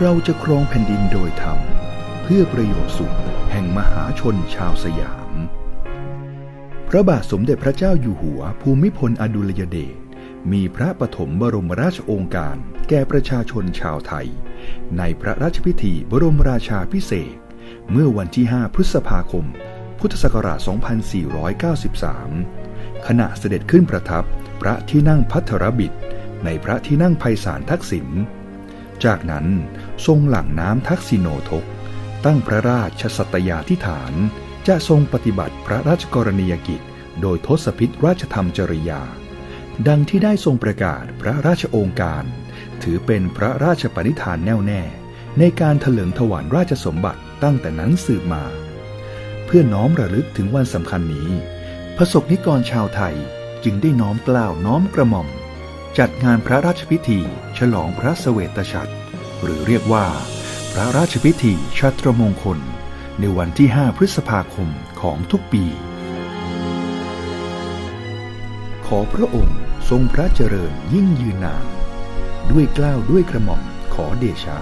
เราจะครองแผ่นดินโดยธรรม เพื่อประโยชน์สุขแห่งมหาชนชาวสยาม พระบาทสมเด็จพระเจ้าอยู่หัวภูมิพลอดุลยเดชมีพระปฐมบรมราชโองการแก่ประชาชนชาวไทย ในพระราชพิธีบรมราชาพิเศษ เมื่อวันที่ 5 พฤษภาคม พุทธศักราช 2493 ขณะเสด็จขึ้นประทับพระที่นั่งพัทรบิดในพระที่นั่งไพศาลทักษิณ จากนั้นทรงหลั่งน้ำทักษิโนทก ตั้งพระราชสัตยาธิฐาน จะทรงปฏิบัติพระราชกรณียกิจ โดยทศพิธราชธรรมจริยา ดังที่ได้ทรงประกาศพระราชโองการ ถือเป็นพระราชปณิธานแน่วแน่ ในการเถลิงถวายราชสมบัติตั้งแต่นั้นสืบมา เพื่อน้อมระลึกถึงวันสำคัญนี้ พระสกนิกรชาวไทยจึงได้น้อมกล้าวน้อมกระหม่อม จัดงานพระราชพิธี ฉลองพระเสวตฉัตรหรือเรียกว่า พระราชพิธีชัตรมงคล ในวันที่ 5 พฤษภาคมของทุกปี ขอพระองค์ทรงพระเจริญยิ่งยืนนาน ด้วยกล้าวด้วยกระหม่อมขอเดชะ